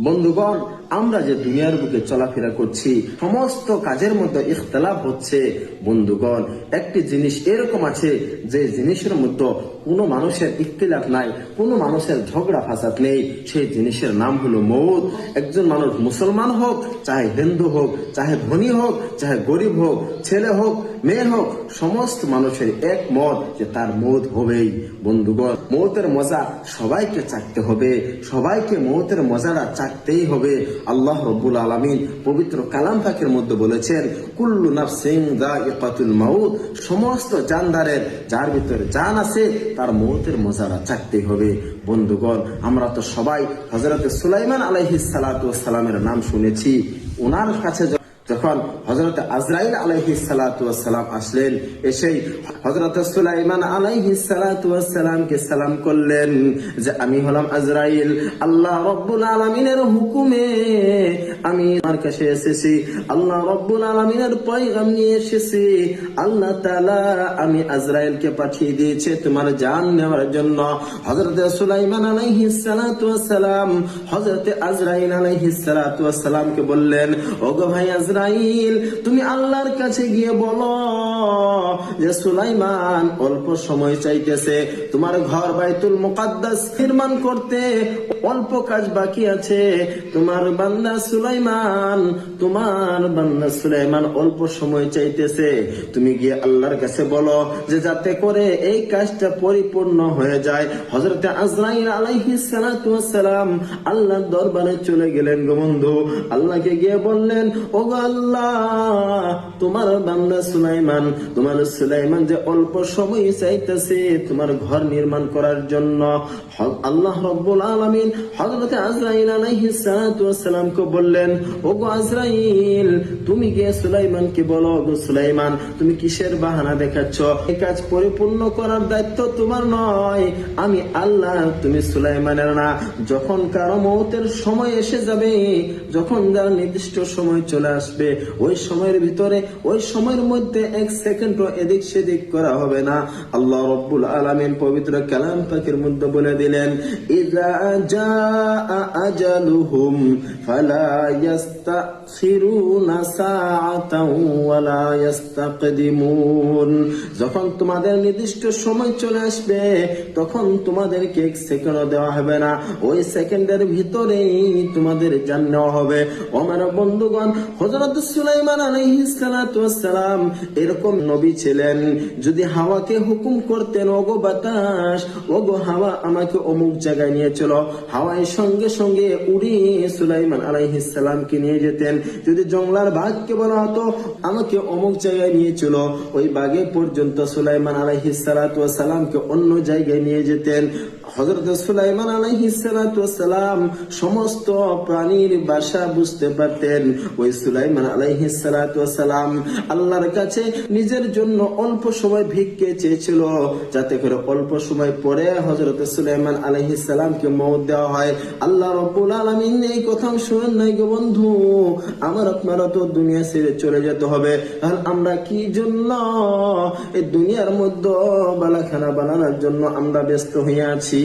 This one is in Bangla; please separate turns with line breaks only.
বন্ধুগণ, আমরা যে দুনিয়ার বুকে চলাফেরা করছি, সমস্ত কাজের মধ্যে ইখতলাফ হচ্ছে। বন্ধুগণ, একটি জিনিস এরকম আছে যে জিনিসের মধ্যে কোনো মানুষের ইখতিলাফ নাই, কোনো মানুষের ঝগড়া ফাসাদ নেই। সেই জিনিসের নাম হলো মৌত। একজন মানুষ মুসলমান হোক, চাহে হিন্দু হোক, চাহে ধনী হোক, চাহে গরিব হোক, ছেলে হোক, মেয়ে হোক, সমস্ত মানুষের এক মত যে তার মৌত হবেই। বন্ধুগণ, মৌতের মজা সবাইকে চাকতে হবে। সবাইকে মৌতের মজাটা চাকতেই হবে। আল্লাহ রব্বুল আলমিন পবিত্র কালাম পাকের মধ্যে বলেছেন, কুল্লু নাফসিং দা ইকাতুল মাউত। সমস্ত জানদারের, যার ভিতরে জান আছে, তার মৌতের মজারা চাকতেই হবে। বন্ধুগণ, আমরা তো সবাই হজরত সুলাইমান আলহিস সালামের নাম শুনেছি। ওনার কাছে যখন হজরত আজরাইল আলাইহি সালাম আসলেন, এসেই হজরত সুলাইমান আলাইহি সালামকে সালাম করলেন যে, আমি হলাম আজরাইল, আল্লাহ রব্বুল আলমিনের হুকুমে আমি আমার কাছে এসেছি, আল্লাহ রব্বুল আলমিনের পয়গাম নিয়ে এসেছি, আল্লাহ তাআলা আমি আজরাইলকে পাঠিয়ে দিয়েছে তোমার জান নেওয়ার জন্য। হজরত সুলাইমান আলাইহি সালাম হজরত আজরাইল আলাইহি সালামকে বললেন, ওগো ভাই আজরাইল তুমি আল্লাহর কাছে গিয়ে বলো যে সুলাইমান অল্প সময় চাইতেছে তোমার ঘর বাইতুল মুকাদ্দাস নির্মাণ করতে, অল্প কাজ বাকি আছে। তোমার বান্দা সুলাইমান, তোমার বান্দা সুলাইমান অল্প সময় চাইতেছে। তুমি গিয়ে আল্লাহর কাছে বলো যে যাতে করে এই কাজটা পরিপূর্ণ হয়ে যায়। হজরতে আজরাইল আলাইহি সালাম আল্লাহর দরবারে চলে গেলেন গো বন্ধু। আল্লাহকে গিয়ে বললেন ও গো আল্লাহ তোমার বান্দা সুলাইমান, তোমার সুলাইমান যে অল্প সময় চাইতেছে তোমার ঘর নির্মাণ করার জন্য আল্লাহ রব্বুল আলামিন হযরত আজরাইল আলাইহিস সালাতু ওয়াসসালামকে বললেন ও গো আজরাইল, তুমি গিয়ে সুলাইমানকে বলো গো সুলাইমান, তুমি কিসের বাহানা দেখাচ্ছ? এই কাজ পরিপূর্ণ করার দায়িত্ব তোমার নয়। আমি আল্লাহ, তুমি সুলাইমানের না। যখন কারও মৌতের সময় এসে যাবে, যখন যার নির্দিষ্ট সময় চলে আসবে ওই সময়ের ভিতরে, ওই সময়ের মধ্যে এক সেকেন্ড এদিক সেদিক করা হবে না। আল্লাহ রব্বুল আলামিন পবিত্র কালাম পাকের মধ্যে বলে দিলেন যখন তোমাদের নির্দিষ্ট সময় চলে আসবে, তখন তোমাদেরকে এক সেকেন্ড দেওয়া হবে না। ওই সেকেন্ডের ভিতরেই তোমাদের জান নেওয়া হবে। আমার বন্ধুগণ, হযরত সুলাইমান আলাইহিস সালাতু ওয়াসসালাম এরকম নবী ছিলেন। যদি হাওয়াকে হুকুম করতেন, ওগো বাতাস, ওগো হাওয়া আমাকে অমুক জায়গায় নিয়ে চলো। হাওয়ায় সঙ্গে সঙ্গে সুলাইমান নিয়ে যেতেন। যদি বাঘকে বলা হতো, আমাকে অমুক জায়গায় নিয়ে চলো। ওই বাঘে পর্যন্ত সুলাইমান আলাইহিস সালাতু ওয়াসসালামকে অন্য জায়গায় নিয়ে যেতেন। হজরত সুলাইমান সমস্ত প্রাণীর ভাষা বুঝতে পারতেন। ওই সুলাইমান আল্লাহর কাছে নিজের জন্য অল্প সময় ভিক্ষে চেয়েছিল, যাতে করে অল্প সময় পরে হজরত সুলাইমান আলাইহিস সালামকে মৌত দেওয়া হয়। আল্লাহ রব্বুল আলামিন এই কথা শুনেন নাই গো বন্ধু, আমার আপনারা তো দুনিয়া ছেড়ে চলে যেতে হবে। তাহলে আমরা কি জন্য এই দুনিয়ার মধ্যে বালাখানা বানানোর জন্য আমরা ব্যস্ত হয়ে আছি?